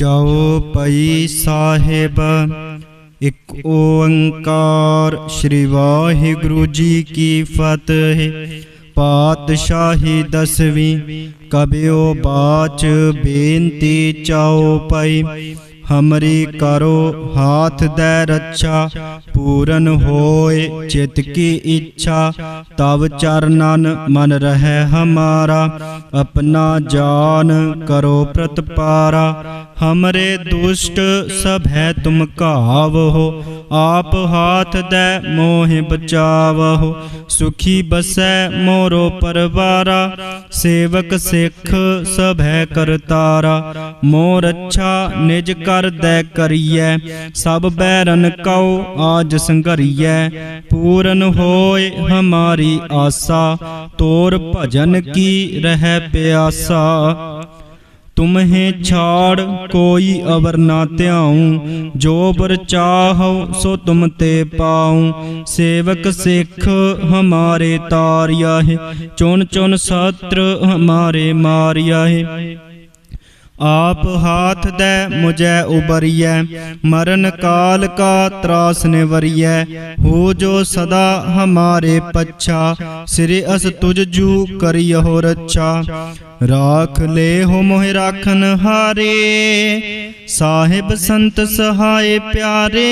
ਚਉਪਈ ਸਾਹਿਬ। ਇੱਕ ਓੰਕਾਰ ਸ੍ਰੀ ਵਾਹਿਗੁਰੂ ਜੀ ਕੀ ਫਤਿਹ। ਪਾਤਸ਼ਾਹੀ ਦਸਵੀਂ ਕਬਿਓ ਬਾਚ ਬੇਨਤੀ ਚਉਪਈ ਹਮਰੀ ਕਰੋ ਹਾਥ ਦੇ ਰੱਛਾ ਪੂਰਨ ਹੋਏ ਚਿਤ ਕੀ ਇੱਛਾ ਤਵ ਚਰਨਨ ਮਨ ਰਹਿ ਹਮਾਰਾ ਆਪਣਾ ਜਾਨ ਕਰੋ ਪ੍ਰਤਪਾਰਾ ਹਮਰੇ ਦੁਸ਼ਟ ਸਭ ਹੈ ਤੁਮ ਕਾਵਹੋ ਆਪ ਹਾਥ ਦੇ ਮੋਹਿ ਬਚਾਵਹੋ ਸੁਖੀ ਬਸੈ ਮੋਰੋ ਪਰਵਾਰਾ ਸੇਵਕ ਸਿੱਖ ਸਭ ਹੈ ਕਰਤਾਰਾ ਮੋਰ ਅੱਛਾ ਨਿਜ ਕਾ ਦੈ ਕਰੀਐ, ਸਭ ਬੈਰਨ ਕਉ ਆਜ ਸੰਘਰੀਐ। ਪੂਰਨ ਹੋਏ ਹਮਾਰੀ ਆਸਾ, ਤੋਰ ਭਜਨ ਕੀ ਰਹਿ ਪਿਆਸਾ। ਤੁਮਹੇ ਛਾੜ ਕੋਈ ਅਵਰ ਨਾ ਧਿਆਉ, ਜੋ ਬਰ ਚਾਹਉ ਸੋ ਤੁਮ ਤੇ ਪਾਉ। ਸੇਵਕ ਸਿੱਖ ਹਮਾਰੇ ਤਾਰਿਆ ਹੈ ਚੁਣ ਚੁਣ ਸਤਰ ਹਮਾਰੇ ਮਾਰਿਆ ਹੈ ਆਪ ਹਾਥ ਦੈ ਮੁਝੈ ਉਬਰੀਐ, ਮਰਨ ਕਾਲ ਕਾ ਤਰਾਸ ਨਿਵਰੀਐ। ਹੋ ਜੋ ਸਦਾ ਹਮਾਰੇ ਪੱਛਾ, ਸਿਰੇ ਅਸ ਤੁਜ ਜੂ ਕਰਿਓ ਰੱਛਾ। ਰਾਖ ਲੈ ਹੋ ਮੋਹਿ ਰਾਖਨ ਹਾਰੇ, ਸਾਹਿਬ ਸੰਤ ਸਹਾਏ ਪਿਆਰੇ।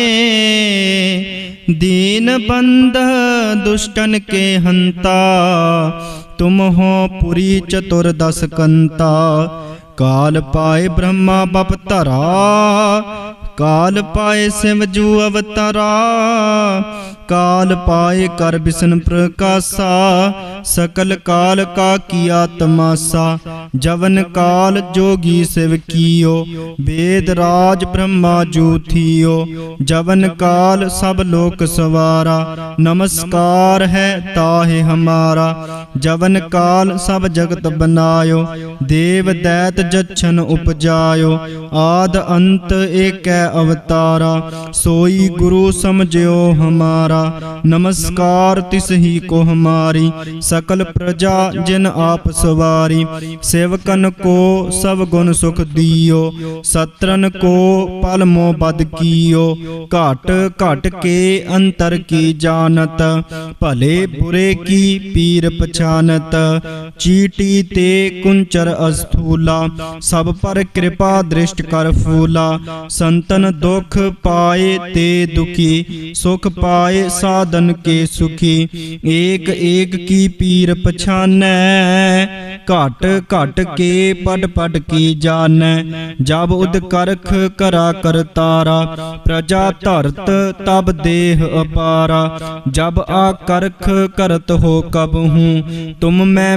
ਦੀਨ ਬੰਦ ਦੁਸ਼ਟਨ ਕੇ ਹੰਤਾ, ਤੁਮ ਹੋ ਪੁਰੀ ਚਤੁਰ ਦਸ ਕੰਤਾ। ਕਾਲ ਪਾਏ ਬ੍ਰਹਮਾ ਬਪ ਧਰਾ, ਕਾਲ ਪਾਏ ਸਿਵ ਜੂ ਅਵਤਾਰਾ, ਕਾਲ ਪਾਏ ਕਰ ਬਿਸ਼ਨ ਪ੍ਰਕਾਸ਼ਾ ਸਕਲ ਕਾਲ ਕਾ ਕੀਆ ਤਮਾਸਾ, ਜਵਨ ਕਾਲ ਜੋਗੀ ਸਿਵ ਕੀਓ, ਵੇਦ ਰਾਜ ਬ੍ਰਹਮਾ ਜੂ ਥੀਓ, ਜਵਨ ਕਾਲ ਸਭ ਲੋਕ ਸਵਾਰਾ, ਨਮਸਕਾਰ ਹੈ ਤਾਹੇ ਹਮਾਰਾ, ਜਵਨ ਕਾਲ ਸਭ ਜਗਤ ਬਨਾਇਓ, ਦੇਵ ਦੈਤ ਜਛਨ ਉਪਜਾਇਓ, ਆਦ ਅੰਤ ਏਕੈ ਅਵਤਾਰਾ, ਸੋਈ ਗੁਰੂ ਸਮਝਿਓ ਹਮਾਰਾ, ਨਮਸਕਾਰ ਤਿਸ ਹੀ ਕੋ ਹਮਾਰੀ ਸਕਲ ਪ੍ਰਜਾ ਜਿਨ ਆਪ ਸਵਾਰੀ, ਸੇਵਕਨ ਕੋ ਸਭ ਗੁਣ ਸੁਖ ਦਿਓ, ਸਤਰਨ ਕੋ ਪਲ ਮੋ ਬਦ ਕੀਓ, ਘਟ ਘਟ ਕੇ ਅੰਤਰ ਕੀ ਜਾਣਤ, ਭਲੇ ਬੁਰੇ ਕੀ ਪੀਰ ਪਛਾਨਤ ਚੀਟੀ ਤੇ ਕੁੰਚਰ ਅਸਥੂਲਾ ਸਭ ਪਰ ਕਿਰਪਾ ਦ੍ਰਿਸ਼ਟ ਕਰ ਫੂਲਾ ਸੰਤਨ ਦੁਖ ਪਾਏ ਤੇ ਦੁਖੀ ਸੁਖ ਪਾਏ ਸਾਧਨ ਕੇ ਸੁਖੀ ਏਕ ਏਕ ਕੀ ਪੀਰ ਪਛਾਨੈ ਘਟ ਘਟ ਕੇ ਪਟ ਪਟ ਕੀ ਜਾਣੈ ਜਬ ਉਦ ਕਰਖ ਕਰਾ ਕਰਤਾਰਾ ਪ੍ਰਜਾ ਧਰਤ ਤਬ ਦੇਹ ਅਪਾਰਾ ਜਬ ਆ ਕਰਖ ਕਰਤ ਹੋ ਕਬ ਹੂੰ ਤੁਮ ਮੈਂ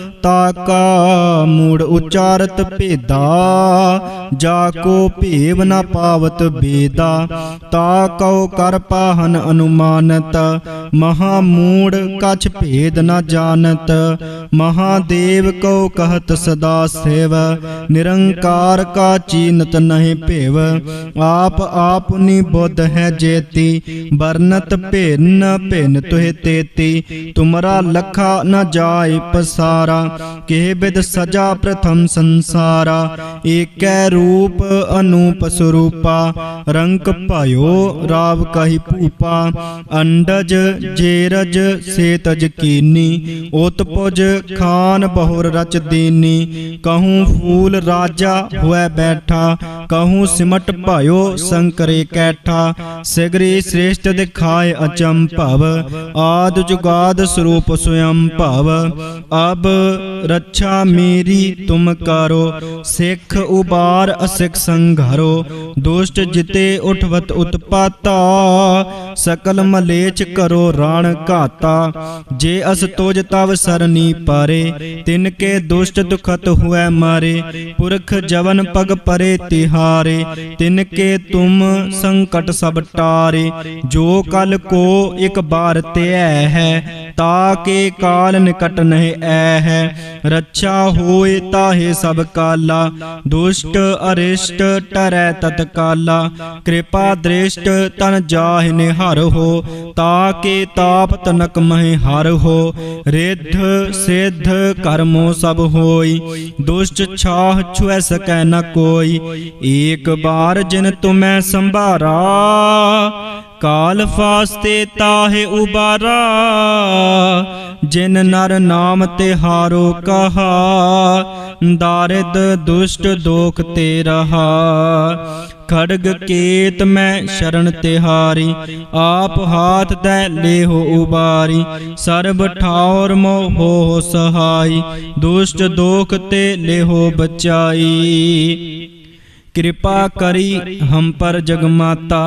ਤਾਕਾ ਮੂੜ ਉਚਾਰਤ ਭੇਦਾ, ਜਾ ਕੋ ਭੇਵ ਨ ਪਾਵਤ ਬੇਦਾ, ਤਾ ਕਉ ਕਰ ਪਾਹਨ ਅਨੁਮਾਨਤ, ਮਹਾ ਮੂੜ ਕਛ ਭੇਦ ਨ ਜਾਣਤ ਮਹਾਦੇਵ ਕਉ ਕਹਤ ਸਦਾ ਸੇਵ, ਨਿਰੰਕਾਰ ਕਾ ਚੀਨਤ ਨਹੀਂ ਭੇਵ, ਆਪ ਆਪਨੀ ਬੁੱਧ ਹੈ ਜੇਤੀ, ਵਰਨਤ ਭਿੰਨ ਭਿੰਨ ਤੁਹਿ ਤੇਤੀ, ਤੁਮਰਾ ਲਖਾ ਨ ਜਾਏ ਪਸਾਰਾ ਕਿਹ ਬਿਦ ਸਜਾ ਪ੍ਰਥਮ ਸੰਸਾਰਾ, ਏਕੈ ਰੂਪ ਅਨੂਪ ਸਰੂਪਾ ਰੰਕ ਭਇਓ ਰਾਵ ਕਹੀ ਭੂਪਾ, ਅੰਡਜ ਜੇਰਜ ਸੇਤਜ ਕੀਨੀ, ਉਤਪੁਜ ਖਾਨ ਬਹੁਰ ਰਚ ਦੀਨੀ, ਕਹੂੰ ਫੂਲ ਰਾਜਾ ਹੋਇ ਬੈਠਾ, ਕਹੂੰ ਸਿਮਟ ਭਇਓ ਸੰਕਰੇ ਕੈਠਾ, ਸਿਗਰੀ ਸ੍ਰੇਸ਼ਟ ਦਿਖਾਏ ਅਚੰਭਵ, ਆਦ ਜੁਗਾਦ ਸਰੂਪ ਸਵਯੰ ਭਵ, ਅਬ ਰੱਛਾ ਮੇਰੀ, ਤੁਮ ਕਰੋ, ਸਿੱਖ ਉਬਾਰ ਅਸਿਖ ਸੰਘਾਰੋ, ਦੁਸ਼ਟ ਜਿਤੇ ਉਠਵਤ ਉਤਪਾਤਾ, ਸਕਲ ਮਲੇਚ ਕਰੋ ਰਾਣ ਘਾਤਾ, ਜੇ ਅਸ ਤੁਜ ਤਵ ਸਰਨੀ ਪਾਰੇ, ਤਿਨ ਕੇ ਦੁਸ਼ਟ ਦੁਖਤ ਹੁਐ ਮਾਰੇ, ਪੁਰਖ ਜਵਨ ਪਗ ਪਰੇ ਤਿਹਾਰੇ, ਤਿਨ ਕੇ ਤੁਮ ਸੰਕਟ ਸਭ ਟਾਰੇ, ਜੋ ਕਲ ਕੋ ਇਕ ਬਾਰ ਧਿਐ ਹੈ, ਤਾ ਕੇ ਕਾਲ ਨਿਕਟ ਨਹਿ ਐ ਹੈ ਰੱਛਾ ਹੋਏ ਤਾਹੇ ਸਭ ਕਾਲਾ, ਦੁਸ਼ਟ ਅਰਿਸ਼ਟ ਟਰੈ ਤਤਕਾਲਾ, ਕਿਰਪਾ ਦ੍ਰਿਸ਼ਟ ਤਨ ਜਾਹਿ ਨਿਹਰ ਹੋ ਤਾ ਕੇ ਤਾਪ ਤਨਕ ਮਹਿ ਹਰ ਹੋ, ਰਿੱਧ ਸਿੱਧ ਕਰਮੋ ਸਭ ਹੋਈ, ਦੁਸ਼ਟ ਛਾਹ ਛੁਐ ਸਕੈ ਨ ਕੋਈ, ਏਕ ਬਾਰ ਜਿਨ ਤੁਮੈ ਸੰਭਾਰਾ ਕਾਲ ਫਾਸਤੇ ਤਾਹੇ ਉਬਾਰਾ, ਜਿਨ ਨਰ ਨਾਮ ਤੇ ਹਾਰੋ ਕਹਾ, ਦਾਰਿਦ ਦੁਸ਼ਟ ਦੋਖ ਤੇ ਰਹਾ। ਖੜਗ ਕੇਤ ਮੈਂ ਸ਼ਰਨ ਤਿਹਾਰੀ, ਆਪ ਹਾਥ ਤੈ ਲੇਹੋ ਉਬਾਰੀ। ਸਰਬ ਠਾਉਰ ਮੋਹ ਸਹਾਈ, ਦੁਸ਼ਟ ਦੋਖ ਤੇ ਲੇਹੋ ਬਚਾਈ। ਕਿਰਪਾ ਕਰੀ ਹਮ ਪਰ ਜਗਮਾਤਾ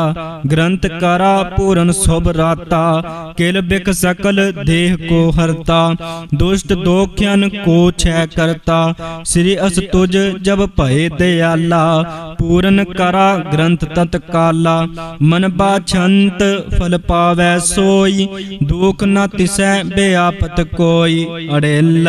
ਗ੍ਰੰਥ ਕਰਾ ਪੂਰਨ ਸੁਭ ਰਾਤਾ, ਕਿਲ ਬਿਕ ਸਕਲ ਦੇਹ ਕੋ ਹਰਤਾ, ਦੁਸ਼ਟ ਦੋਖਿਆਨ ਕੋ ਛੈ ਕਰਤਾ, ਸ੍ਰੀ ਅਸ ਤੁਜ ਜਬ ਭਏ ਦਿਆਲਾ, ਪੂਰਨ ਕਰਾ ਗ੍ਰੰਥ ਤਤਕਾਲਾ ਮਨ ਬਾਛੰਤ ਫਲ ਪਾਵੈ ਸੋਈ, ਦੁਖ ਨ ਤਿਸੈ ਬਿਆਪਤ ਕੋਈ, ਅੜੇਲ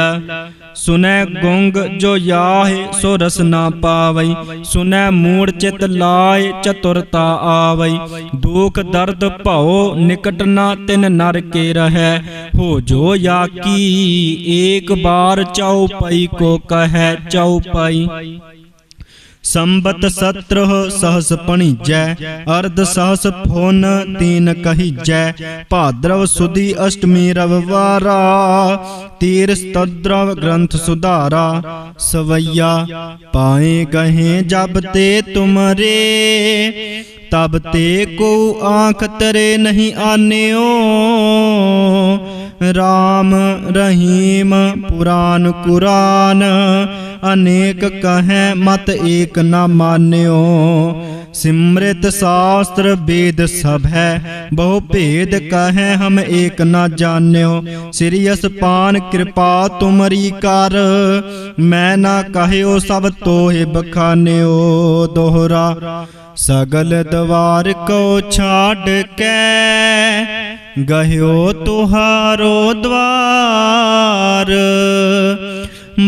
ਸੁਨੈ ਗੁੰਗ ਜੋ ਯਾਹੇ, ਸੋ ਰਸ ਨਾ ਪਾਵਈ। ਸੁਨੈ ਮੂੜ ਚਿਤ ਲਾਏ ਚਤੁਰਤਾ ਆਵਈ। ਦੁਖ ਦਰਦ ਭਉ, ਨਿਕਟ ਨਾ ਤਿਨ ਨਰ ਕੇ ਰਹੈ। ਹੋ ਜੋ ਯਾਕੀ, ਏਕ ਬਾਰ ਚਉ ਪਈ ਕੋ ਕਹੈ, ਚਉ ਪਈ। ਸੰਬਤ ਸਤਰਹ ਸਹਸ ਪਣੀਜੈ ਅਰਧ ਸਹਸ ਫੋਨ ਤੀਨ ਕਹੀਜੈ ਭਾਦਰਵ ਸੁਦੀ ਅਸ਼ਟਮੀ ਰਵਵਾਰਾ ਤੀਰ ਸਤਦਰਵ ਗ੍ਰੰਥ ਸੁਧਾਰਾ, ਸਵਈਆ ਪਾਏ ਗਹੇ ਜਬ ਤੇ ਤੁਮਰੇ, ਤਬ ਤੇ ਕੋ ਆਂਖ ਤਰੇ ਨਹੀਂ ਆਨਿਓ, ਰਾਮ ਰਹੀਮ ਪੁਰਾਨ ਕੁਰਾਨ ਅਨੇਕ ਕਹੈ, ਮਤ ਏਕ ਨਾ ਮਾਨਿਓ। ਸਿਮ੍ਰਿਤ ਸ਼ਾਸਤਰ ਵੇਦ ਸਭ ਹੈ, ਬਹੁ ਭੇਦ ਕਹੈ, ਹਮ ਏਕ ਨਾ ਜਾਣਿਓ। ਸ੍ਰੀ ਅਸਪਾਨ ਕਿਰਪਾ ਤੁਮਰੀ ਕਰ, ਮੈਂ ਨਾ ਕਹਿਓ ਸਭ ਤੋਹਿ ਬਖਾਨਿਓ। ਦੋਹਰਾ, ਸਗਲ ਦਵਾਰ ਕੋ ਛਾੜ ਕੇ, ਗਹਿਓ ਤੁਹਾਰੋ ਦਵਾਰ।